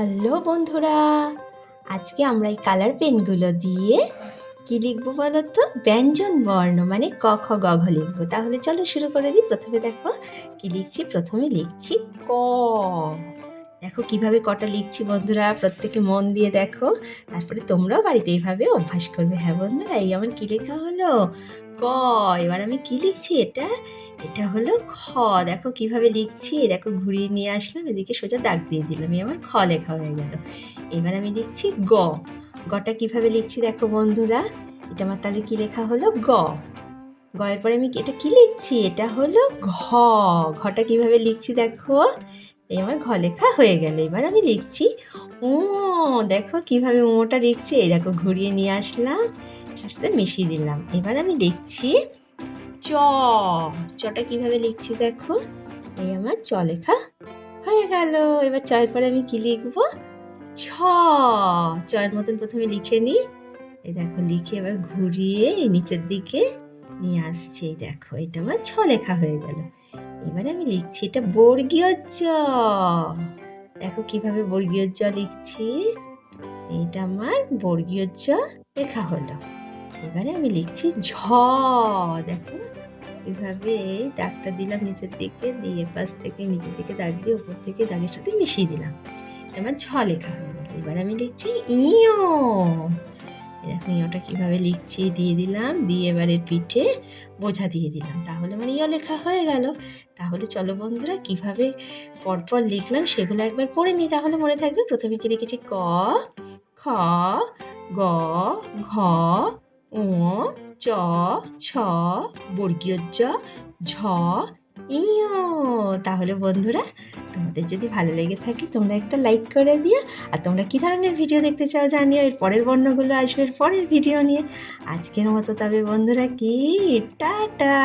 Hello বন্ধুরা, আজকে আমরা এই কালার পেনগুলো দিয়ে কি লিখব বলো তো ব্যঞ্জন বর্ণ মানে ক খ গ ঘ লিখব। তাহলে চলো শুরু করে দিই। প্রথমে দেখো কি লিখছি? প্রথমে লিখছি ক। দেখো কীভাবে কটা লিখছি বন্ধুরা, প্রত্যেকে মন দিয়ে দেখো। তারপরে তোমরাও বাড়িতে এইভাবে অভ্যাস করবে। হ্যাঁ বন্ধুরা, এই আমার কি লেখা হলো? ক, এবার আমি কি লিখছি এটা? এটা হলো খ, দেখো কীভাবে লিখছি। দেখো ঘুরিয়ে নিয়ে আসলাম, এদিকে সোজা দাগ দিয়ে দিলাম, এই আমার খ লেখা হয়ে গেল। এবার আমি লিখছি গ। গটা কীভাবে লিখছি দেখো বন্ধুরা, এটা আমার তাহলে কি লেখা হলো? গ। গ এর পরে আমি এটা কি লিখছি? এটা হলো ঘ। ঘটা কীভাবে লিখছি দেখো? এই আমার ঘ লেখা হয়ে গেল। এবার আমি লিখছি, ও, দেখো কীভাবে ওটা লিখছি। এই দেখো ঘুরিয়ে নিয়ে আসলাম, সাথে মিশিয়ে দিলাম। এবার আমি লিখছি, চ, চটা কীভাবে লিখছি দেখো। এই আমার চ লেখা হয়ে গেল। এবার চয়ের পরে আমি কি লিখব? ছ, চয়ের মতন প্রথমে লিখে নিই। এই দেখো, লিখে এবার ঘুরিয়ে নিচের দিকে নিয়ে আসছি। দেখো, এটা আমার ছ লেখা হয়ে গেল। এবারে আমি লিখছি এটা বর্গীয় জ। দেখো কীভাবে বর্গীয় জ লিখছি। এটা আমার বর্গীয় জ লেখা হলো। এবারে আমি লিখছি ঝ। দেখো এভাবে দাগটা দিলাম নিচের দিকে, দিয়ে পাশ থেকে নিচের দিকে দাগ দিয়ে উপর থেকে দাগের সাথে মিশিয়ে দিলাম। আমার ঝ লেখা হয়ে গেল এবার আমি লিখছি ইও দেখো ইওটা কীভাবে লিখছি দিয়ে দিলাম, দিয়ে এবারে পিঠে বোঝা দিয়ে দিলাম। তাহলে মানে ইয় লেখা হয়ে গেল। তাহলে চলো বন্ধুরা, কীভাবে পরপর লিখলাম সেগুলো একবার পড়ে নিই। তাহলে মনে থাকবে প্রথমে কি লিখেছি? ক, খ, গ, ঘ ও চ, ছ, বর্গীয় জ, ঝ ইয়, তাহলে বন্ধুরা, তোমাদের যদি ভালো লেগে থাকে, তোমরা একটা লাইক করে দিও, আর তোমরা কী ধরনের ভিডিও দেখতে চাও জানিও, এর পরের বর্ণগুলো আসবে এর পরের ভিডিও নিয়ে। আজকের মতো তবে বন্ধুরা কি? টাটা!